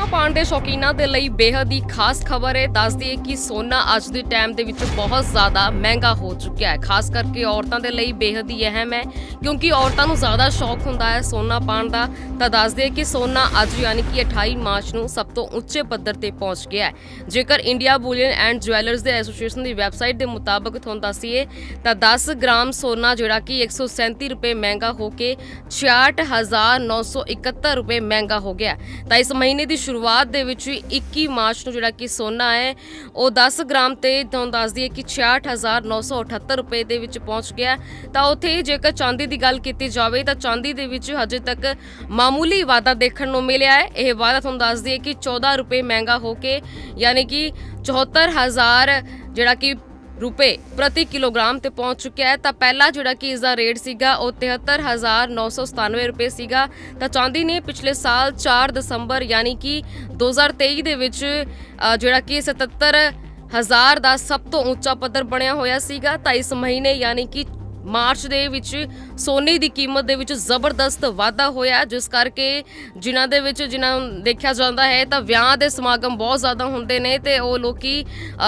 ਸੋਨਾ ਪਾਉਣ ਦੇ ਸ਼ੌਕੀਨਾਂ ਦੇ ਲਈ ਬੇਹੱਦ ਹੀ ਖਾਸ ਖਬਰ ਹੈ। ਦੱਸਦੀ ਦਈਏ ਕਿ ਸੋਨਾ ਅੱਜ ਦੇ ਟਾਈਮ ਦੇ ਵਿੱਚ ਬਹੁਤ ਜ਼ਿਆਦਾ ਮਹਿੰਗਾ ਹੋ ਚੁੱਕਿਆ ਹੈ। ਖਾਸ ਕਰਕੇ ਔਰਤਾਂ ਦੇ ਲਈ ਬੇਹੱਦ ਹੀ ਅਹਿਮ ਹੈ, ਕਿਉਂਕਿ ਔਰਤਾਂ ਨੂੰ ਜ਼ਿਆਦਾ ਸ਼ੌਕ ਹੁੰਦਾ ਹੈ ਸੋਨਾ ਪਾਉਣ ਦਾ। ਤਾਂ ਦੱਸ ਦਈਏ ਕਿ ਸੋਨਾ ਅੱਜ ਯਾਨੀ ਕਿ 28 ਮਾਰਚ ਨੂੰ ਸਭ ਤੋਂ ਉੱਚੇ ਪੱਧਰ ਤੇ ਪਹੁੰਚ ਗਿਆ ਹੈ। ਜੇਕਰ ਇੰਡੀਆ ਬੁਲੀਅਨ ਐਂਡ ਜੁਐਲਰਸ ਦੇ ਐਸੋਸੀਏਸ਼ਨ ਦੀ ਵੈਬਸਾਈਟ ਦੇ ਮੁਤਾਬਕ ਤੁਹਾਨੂੰ ਦੱਸੀਏ, ਤਾਂ 10 ਗ੍ਰਾਮ ਸੋਨਾ ਜਿਹੜਾ ਕਿ 137 ਰੁਪਏ ਮਹਿੰਗਾ ਹੋ ਕੇ 66971 ਰੁਪਏ ਮਹਿੰਗਾ ਹੋ ਗਿਆ ਤਾਂ ਇਸ ਮਹੀਨੇ ਦੀ ਸ਼ੁਰੂਆਤ ਦੇ ਵਿੱਚ ਹੀ 21 ਮਾਰਚ ਨੂੰ ਜਿਹੜਾ ਕਿ ਸੋਨਾ ਹੈ, ਉਹ 10 ਗ੍ਰਾਮ ਤੇ ਤੁਹਾਨੂੰ ਦੱਸ ਦਈਏ ਕਿ 66978 ਰੁਪਏ ਦੇ ਵਿੱਚ ਪਹੁੰਚ ਗਿਆ ਤਾਂ ਉੱਥੇ ਹੀ ਜੇਕਰ ਚਾਂਦੀ ਦੀ ਗੱਲ ਕੀਤੀ ਜਾਵੇ, ਤਾਂ ਚਾਂਦੀ ਦੇ ਵਿੱਚ ਹਜੇ ਤੱਕ ਮਾਮੂਲੀ ਵਾਧਾ ਦੇਖਣ ਨੂੰ ਮਿਲਿਆ ਹੈ। ਇਹ ਵਾਧਾ ਤੁਹਾਨੂੰ ਦੱਸ ਦਈਏ ਕਿ 14 ਰੁਪਏ ਮਹਿੰਗਾ ਹੋ ਕੇ, ਯਾਨੀ ਕਿ 74000 ਜਿਹੜਾ ਕਿ ਰੁਪਏ ਪ੍ਰਤੀ ਕਿਲੋਗ੍ਰਾਮ ਤੇ ਪਹੁੰਚ ਚੁੱਕਿਆ ਹੈ। ਤਾਂ ਪਹਿਲਾਂ ਜਿਹੜਾ ਕਿ ਇਸ ਦਾ ਰੇਟ ਸੀਗਾ, ਉਹ 73997 ਰੁਪਏ ਸੀਗਾ। ਤਾਂ ਚਾਂਦੀ ਨੇ ਪਿਛਲੇ ਸਾਲ 4 ਦਸੰਬਰ ਯਾਨੀ ਕਿ 2023 ਦੇ ਵਿੱਚ ਜਿਹੜਾ ਕਿ 77 ਹਜ਼ਾਰ ਦਾ ਸਭ ਤੋਂ ਉੱਚਾ ਪੱਧਰ ਬਣਿਆ ਹੋਇਆ ਸੀਗਾ। ਤਾਂ ਇਸ ਮਹੀਨੇ ਯਾਨੀ ਕਿ ਮਾਰਚ ਦੇ ਵਿੱਚ ਸੋਨੇ ਦੀ ਕੀਮਤ ਦੇ ਵਿੱਚ ਜ਼ਬਰਦਸਤ ਵਾਧਾ ਹੋਇਆ ਜਿਸ ਕਰਕੇ ਜਿਨ੍ਹਾਂ ਦੇ ਵਿੱਚ ਜਿਨ੍ਹਾਂ ਦੇਖਿਆ ਜਾਂਦਾ ਹੈ, ਤਾਂ ਵਿਆਹ ਦੇ ਸਮਾਗਮ ਬਹੁਤ ਜ਼ਿਆਦਾ ਹੁੰਦੇ ਨੇ ਤੇ ਉਹ ਲੋਕੀ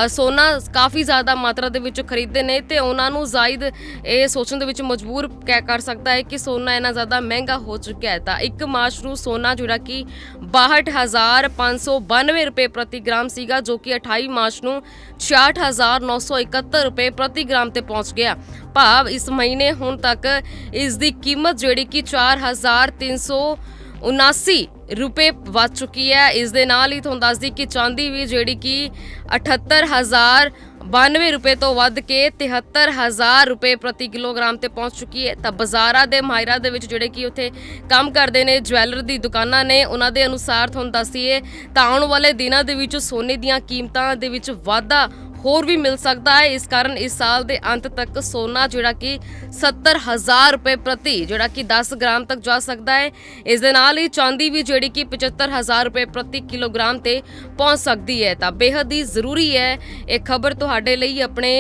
ਸੋਨਾ ਕਾਫੀ ਜ਼ਿਆਦਾ ਮਾਤਰਾ ਦੇ ਵਿੱਚ ਖਰੀਦਦੇ ਨੇ ਤੇ ਉਹਨਾਂ ਨੂੰ ਜ਼ਾਇਦ ਇਹ ਸੋਚਣ ਦੇ ਵਿੱਚ ਮਜਬੂਰ ਕਹਿ, ਕਰ ਸਕਦਾ ਹੈ ਕਿ ਸੋਨਾ ਇੰਨਾ ਜ਼ਿਆਦਾ ਮਹਿੰਗਾ ਹੋ ਚੁੱਕਿਆ ਹੈ। ਤਾਂ 1 ਮਾਰਚ ਨੂੰ ਸੋਨਾ ਜਿਹੜਾ ਕਿ 62592 ਰੁਪਏ ਪ੍ਰਤੀ ਗ੍ਰਾਮ ਸੀਗਾ, ਜੋ ਕਿ 28 ਮਾਰਚ ਨੂੰ 66971 ਰੁਪਏ ਪ੍ਰਤੀ ਗ੍ਰਾਮ ਤੇ ਪਹੁੰਚ ਗਿਆ। ਭਾਵ ਇਸ ਮਹੀਨੇ ਹੁਣ ਤੱਕ ਇਸ ਦੀ ਕੀਮਤ ਜਿਹੜੀ ਕਿ 4379 ਰੁਪਏ ਵੱਧ ਚੁੱਕੀ ਹੈ। ਇਸ ਦੇ ਨਾਲ ਹੀ ਤੁਹਾਨੂੰ ਦੱਸਦੀ ਕਿ ਚਾਂਦੀ ਵੀ ਜਿਹੜੀ ਕਿ 78000 92 ਰੁਪਏ ਤੋਂ ਵੱਧ ਕੇ 73000 ਰੁਪਏ ਪ੍ਰਤੀ ਕਿਲੋਗ੍ਰਾਮ ਤੇ ਪਹੁੰਚ ਚੁੱਕੀ ਹੈ। ਤਾਂ ਬਾਜ਼ਾਰਾਂ ਦੇ ਮਾਇਰਾ ਦੇ ਵਿੱਚ ਜਿਹੜੇ ਕਿ ਉੱਥੇ ਕੰਮ ਕਰਦੇ ਨੇ, ਜਵੈਲਰ ਦੀ ਦੁਕਾਨਾਂ ਨੇ, ਉਹਨਾਂ ਦੇ ਅਨੁਸਾਰ ਤੁਹਾਨੂੰ ਦੱਸੀਏ ਤਾਂ ਆਉਣ ਵਾਲੇ ਦਿਨਾਂ ਦੇ ਵਿੱਚ ਸੋਨੇ ਦੀਆਂ ਕੀਮਤਾਂ ਦੇ ਵਿੱਚ ਵਾਧਾ ਹੋਰ ਵੀ ਮਿਲ ਸਕਦਾ ਹੈ। ਇਸ ਕਾਰਨ ਇਸ ਸਾਲ ਦੇ ਅੰਤ ਤੱਕ ਸੋਨਾ ਜਿਹੜਾ ਕਿ 70000 ਰੁਪਏ ਪ੍ਰਤੀ ਜਿਹੜਾ ਕਿ 10 ਗ੍ਰਾਮ ਤੱਕ ਜਾ ਸਕਦਾ ਹੈ। ਇਸ ਦੇ ਨਾਲ ਹੀ ਚਾਂਦੀ ਵੀ ਜਿਹੜੀ ਕਿ 75000 ਰੁਪਏ ਪ੍ਰਤੀ ਕਿਲੋਗ੍ਰਾਮ ਤੇ ਪਹੁੰਚ ਸਕਦੀ ਹੈ। ਤਾਂ ਬੇਹੱਦ ਹੀ ਜ਼ਰੂਰੀ ਹੈ। ਇਹ ਖਬਰ ਤੁਹਾਡੇ ਲਈ ਆਪਣੇ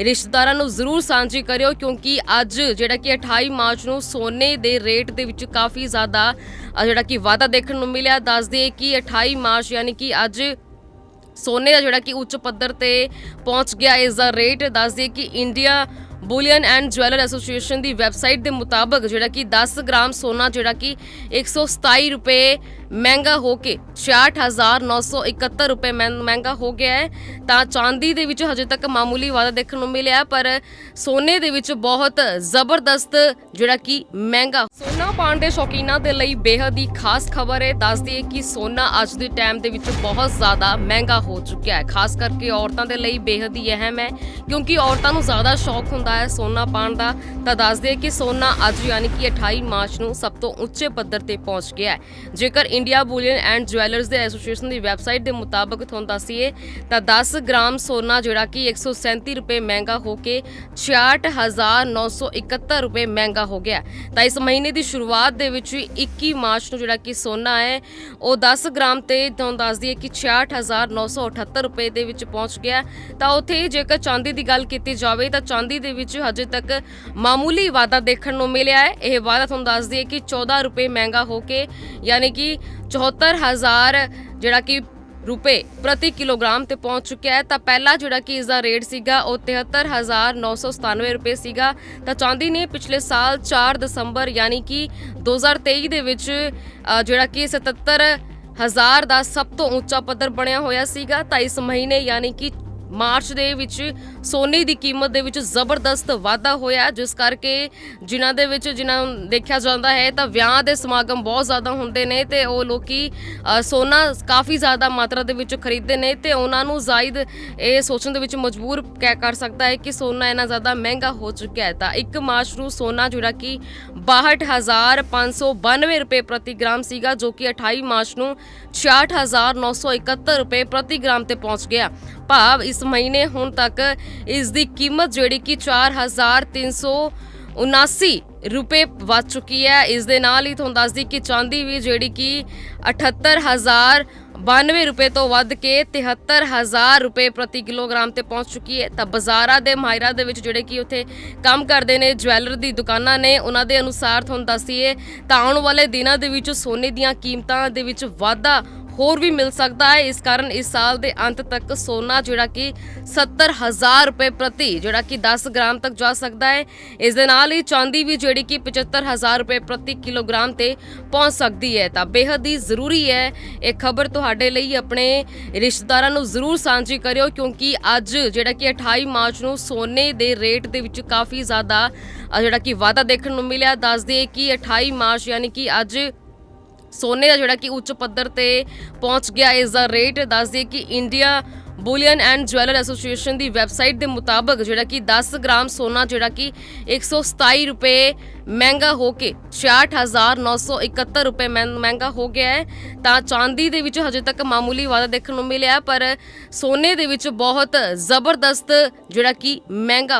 ਰਿਸ਼ਤੇਦਾਰਾਂ ਨੂੰ ਜ਼ਰੂਰ ਸਾਂਝੀ ਕਰਿਓ ਕਿਉਂਕਿ ਅੱਜ ਜਿਹੜਾ ਕਿ 28 ਮਾਰਚ ਨੂੰ ਸੋਨੇ ਦੇ ਰੇਟ ਦੇ ਵਿੱਚ ਕਾਫੀ ਜ਼ਿਆਦਾ ਜਿਹੜਾ ਕਿ ਵਾਧਾ ਦੇਖਣ ਨੂੰ ਮਿਲਿਆ। ਦੱਸ ਦਈਏ ਕਿ 28 ਮਾਰਚ ਯਾਨੀ ਕਿ ਅੱਜ ਸੋਨੇ ਦਾ ਜਿਹੜਾ ਕਿ ਉੱਚ ਪੱਧਰ ਤੇ ਪਹੁੰਚ ਗਿਆ, ਇਸ ਦਾ ਰੇਟ ਦੱਸ ਦਈਏ ਕਿ India bullion and jeweller association the website ਦੇ ਮੁਤਾਬਕ ਜਿਹੜਾ ਕਿ 10 ਗ੍ਰਾਮ ਸੋਨਾ ਜਿਹੜਾ ਕਿ 127 ਰੁਪਏ ਮਹਿੰਗਾ ਹੋ ਕੇ 66971 ਰੁਪਏ ਮਹਿੰ- ਮਹਿੰਗਾ ਹੋ ਗਿਆ ਹੈ। ਤਾਂ ਚਾਂਦੀ ਦੇ ਵਿੱਚ ਹਜੇ ਤੱਕ ਮਾਮੂਲੀ ਵਾਧਾ ਦੇਖਣ ਨੂੰ ਮਿਲਿਆ, ਪਰ ਸੋਨੇ ਦੇ ਵਿੱਚ ਬਹੁਤ ਜ਼ਬਰਦਸਤ ਜਿਹੜਾ ਕਿ ਮਹਿੰਗਾ ਸੋਨਾ ਪਾਉਣ ਦੇ ਸ਼ੌਕੀਨਾਂ ਦੇ ਲਈ ਬੇਹੱਦ ਹੀ ਖਾਸ ਖਬਰ ਹੈ। ਦੱਸ ਦਈਏ ਕਿ ਸੋਨਾ ਅੱਜ ਦੇ ਟਾਈਮ ਦੇ ਵਿੱਚ ਬਹੁਤ ਜ਼ਿਆਦਾ ਮਹਿੰਗਾ ਹੋ ਚੁੱਕਿਆ ਹੈ। ਖਾਸ ਕਰਕੇ ਔਰਤਾਂ ਦੇ ਲਈ ਬੇਹੱਦ ਹੀ ਅਹਿਮ ਹੈ, ਕਿਉਂਕਿ ਔਰਤਾਂ ਨੂੰ ਜ਼ਿਆਦਾ ਸ਼ੌਕ ਹੁੰਦਾ ਹੈ ਸੋਨਾ ਪਾਉਣ ਦਾ। ਤਾਂ ਦੱਸ ਦਈਏ ਕਿ ਸੋਨਾ ਅੱਜ ਯਾਨੀ ਕਿ 28 ਮਾਰਚ ਨੂੰ ਸਭ ਤੋਂ ਉੱਚੇ ਪੱਧਰ ਤੇ ਪਹੁੰਚ ਗਿਆ ਹੈ। ਜੇਕਰ ਇੰਡੀਆ ਬੁਲੀਅਨ ਐਂਡ ਜਵੈਲਰਸ ਦੇ ਐਸੋਸੀਏਸ਼ਨ ਦੀ ਵੈਬਸਾਈਟ ਦੇ ਮੁਤਾਬਕ ਤੁਹਾਨੂੰ ਦੱਸੀਏ, ਤਾਂ 10 ਗ੍ਰਾਮ ਸੋਨਾ ਜਿਹੜਾ ਕਿ 137 ਰੁਪਏ ਮਹਿੰਗਾ ਹੋ ਕੇ 66971 ਰੁਪਏ ਮਹਿੰਗਾ ਹੋ ਗਿਆ ਤਾਂ ਇਸ ਮਹੀਨੇ ਦੀ ਸ਼ੁਰੂਆਤ ਦੇ ਵਿੱਚ ਹੀ 21 ਮਾਰਚ ਨੂੰ ਜਿਹੜਾ ਕਿ ਸੋਨਾ ਹੈ, ਉਹ 10 ਗ੍ਰਾਮ ਤੇ ਤੁਹਾਨੂੰ ਦੱਸ ਦਈਏ ਕਿ 66978 ਰੁਪਏ ਦੇ ਵਿੱਚ ਪਹੁੰਚ ਗਿਆ ਤਾਂ ਉੱਥੇ ਹੀ ਜੇਕਰ ਚਾਂਦੀ ਦੀ ਗੱਲ ਕੀਤੀ ਜਾਵੇ, ਤਾਂ ਚਾਂਦੀ ਦੇ ਵਿੱਚ ਹਜੇ ਤੱਕ ਮਾਮੂਲੀ ਵਾਧਾ ਦੇਖਣ ਨੂੰ ਮਿਲਿਆ ਹੈ। ਇਹ ਵਾਧਾ ਤੁਹਾਨੂੰ ਦੱਸ ਦਈਏ ਕਿ 14 ਰੁਪਏ ਮਹਿੰਗਾ ਹੋ ਕੇ, ਯਾਨੀ ਕਿ 74000 ਜਿਹੜਾ ਕਿ ਰੁਪਏ ਪ੍ਰਤੀ ਕਿਲੋਗ੍ਰਾਮ ਤੇ ਪਹੁੰਚ ਚੁੱਕਿਆ ਹੈ। ਤਾਂ ਪਹਿਲਾ ਜਿਹੜਾ ਕਿ ਇਸ ਦਾ ਰੇਟ ਸੀਗਾ, ਉਹ 73997 ਰੁਪਏ ਸੀਗਾ। ਤਾਂ ਚਾਂਦੀ ਨੇ ਪਿਛਲੇ ਸਾਲ 4 ਦਸੰਬਰ ਯਾਨੀ ਕਿ 2023 ਦੇ ਵਿੱਚ ਜਿਹੜਾ ਕਿ 77 ਹਜ਼ਾਰ ਦਾ ਸਭ ਤੋਂ ਉੱਚਾ ਪੱਧਰ ਬਣਿਆ ਹੋਇਆ ਸੀਗਾ। ਤਾਂ ਇਸ ਮਹੀਨੇ ਯਾਨੀ ਕਿ ਮਾਰਚ ਦੇ ਵਿੱਚ ਸੋਨੇ ਦੀ ਕੀਮਤ ਦੇ ਵਿੱਚ ਜ਼ਬਰਦਸਤ ਵਾਧਾ ਹੋਇਆ ਜਿਸ ਕਰਕੇ ਜਿਨ੍ਹਾਂ ਦੇ ਵਿੱਚ ਜਿਨ੍ਹਾਂ ਨੂੰ ਦੇਖਿਆ ਜਾਂਦਾ ਹੈ, ਤਾਂ ਵਿਆਹ ਦੇ ਸਮਾਗਮ ਬਹੁਤ ਜ਼ਿਆਦਾ ਹੁੰਦੇ ਨੇ ਤੇ ਉਹ ਲੋਕੀ ਸੋਨਾ ਕਾਫੀ ਜ਼ਿਆਦਾ ਮਾਤਰਾ ਦੇ ਵਿੱਚ ਖਰੀਦਦੇ ਨੇ ਤੇ ਉਹਨਾਂ ਨੂੰ ਜ਼ਾਇਦ ਇਹ ਸੋਚਣ ਦੇ ਵਿੱਚ ਮਜਬੂਰ ਕਹਿ, ਕਰ ਸਕਦਾ ਹੈ ਕਿ ਸੋਨਾ ਇੰਨਾ ਜ਼ਿਆਦਾ ਮਹਿੰਗਾ ਹੋ ਚੁੱਕਿਆ ਹੈ। ਤਾਂ 1 ਮਾਰਚ ਨੂੰ ਸੋਨਾ ਜਿਹੜਾ ਕਿ 62592 ਰੁਪਏ ਪ੍ਰਤੀ ਗ੍ਰਾਮ ਸੀਗਾ, ਜੋ ਕਿ 28 ਮਾਰਚ ਨੂੰ 66971 ਰੁਪਏ ਪ੍ਰਤੀ ਗ੍ਰਾਮ ਤੇ ਪਹੁੰਚ ਗਿਆ। ਭਾਵ ਇਸ ਮਹੀਨੇ ਹੁਣ ਤੱਕ ਇਸ ਦੀ ਕੀਮਤ ਜਿਹੜੀ ਕਿ 4379 ਰੁਪਏ ਵੱਧ ਚੁੱਕੀ ਹੈ। ਇਸ ਦੇ ਨਾਲ ਹੀ ਤੁਹਾਨੂੰ ਦੱਸਦੀ ਕਿ ਚਾਂਦੀ ਵੀ ਜਿਹੜੀ ਕਿ 78000 92 ਰੁਪਏ ਤੋਂ ਵੱਧ ਕੇ 73000 ਰੁਪਏ ਪ੍ਰਤੀ ਕਿਲੋਗ੍ਰਾਮ ਤੇ ਪਹੁੰਚ ਚੁੱਕੀ ਹੈ। ਤਾਂ ਬਾਜ਼ਾਰਾਂ ਦੇ ਮਾਇਰਾ ਦੇ ਵਿੱਚ ਜਿਹੜੇ ਕਿ ਉੱਥੇ ਕੰਮ ਕਰਦੇ ਨੇ, ਜਵੈਲਰ ਦੀ ਦੁਕਾਨਾਂ ਨੇ, ਉਹਨਾਂ ਦੇ ਅਨੁਸਾਰ ਤੁਹਾਨੂੰ ਦੱਸੀਏ ਤਾਂ ਆਉਣ ਵਾਲੇ ਦਿਨਾਂ ਦੇ ਵਿੱਚ ਸੋਨੇ ਦੀਆਂ ਕੀਮਤਾਂ ਦੇ ਵਿੱਚ ਵਾਧਾ ਹੋਰ ਵੀ ਮਿਲ ਸਕਦਾ ਹੈ। ਇਸ ਕਾਰਨ ਇਸ ਸਾਲ ਦੇ ਅੰਤ ਤੱਕ ਸੋਨਾ ਜਿਹੜਾ ਕਿ 70000 ਰੁਪਏ ਪ੍ਰਤੀ ਜਿਹੜਾ ਕਿ 10 ਗ੍ਰਾਮ ਤੱਕ ਜਾ ਸਕਦਾ ਹੈ। ਇਸ ਦੇ ਨਾਲ ਹੀ ਚਾਂਦੀ ਵੀ ਜਿਹੜੀ ਕਿ 75000 ਰੁਪਏ ਪ੍ਰਤੀ ਕਿਲੋਗ੍ਰਾਮ ਤੇ ਪਹੁੰਚ ਸਕਦੀ ਹੈ। ਤਾਂ ਬੇहद ਹੀ ਜ਼ਰੂਰੀ ਹੈ। ਇਹ ਖਬਰ ਤੁਹਾਡੇ ਲਈ ਆਪਣੇ ਰਿਸ਼ਤੇਦਾਰਾਂ ਨੂੰ ਜ਼ਰੂਰ ਸਾਂਝੀ ਕਰਿਓ, ਕਿਉਂਕਿ ਅੱਜ ਜਿਹੜਾ ਕਿ 28 ਮਾਰਚ ਨੂੰ ਸੋਨੇ ਦੇ ਰੇਟ ਦੇ ਵਿੱਚ ਕਾਫੀ ਜ਼ਿਆਦਾ ਜਿਹੜਾ ਕਿ ਵਾਧਾ ਦੇਖਣ ਨੂੰ ਮਿਲਿਆ। ਦੱਸ ਦਈਏ ਕਿ 28 ਮਾਰਚ ਯਾਨੀ ਕਿ ਅੱਜ ਸੋਨੇ ਦਾ ਜਿਹੜਾ ਕਿ ਉੱਚ ਪੱਧਰ ਤੇ ਪਹੁੰਚ ਗਿਆ, ਇਸ ਦਾ ਰੇਟ ਦੱਸ ਦਈਏ ਕਿ India bullion and jeweller association the website ਦੇ ਮੁਤਾਬਕ ਜਿਹੜਾ ਕਿ 10 ਗ੍ਰਾਮ ਸੋਨਾ ਜਿਹੜਾ ਕਿ 127 ਰੁਪਏ ਮਹਿੰਗਾ ਹੋ ਕੇ 66971 ਰੁਪਏ ਮਹਿੰ- ਮਹਿੰਗਾ ਹੋ ਗਿਆ ਹੈ। ਤਾਂ ਚਾਂਦੀ ਦੇ ਵਿੱਚ ਹਜੇ ਤੱਕ ਮਾਮੂਲੀ ਵਾਧਾ ਦੇਖਣ ਨੂੰ ਮਿਲਿਆ ਪਰ ਸੋਨੇ ਦੇ ਵਿੱਚ ਬਹੁਤ ਜ਼ਬਰਦਸਤ ਜਿਹੜਾ ਕਿ ਮਹਿੰਗਾ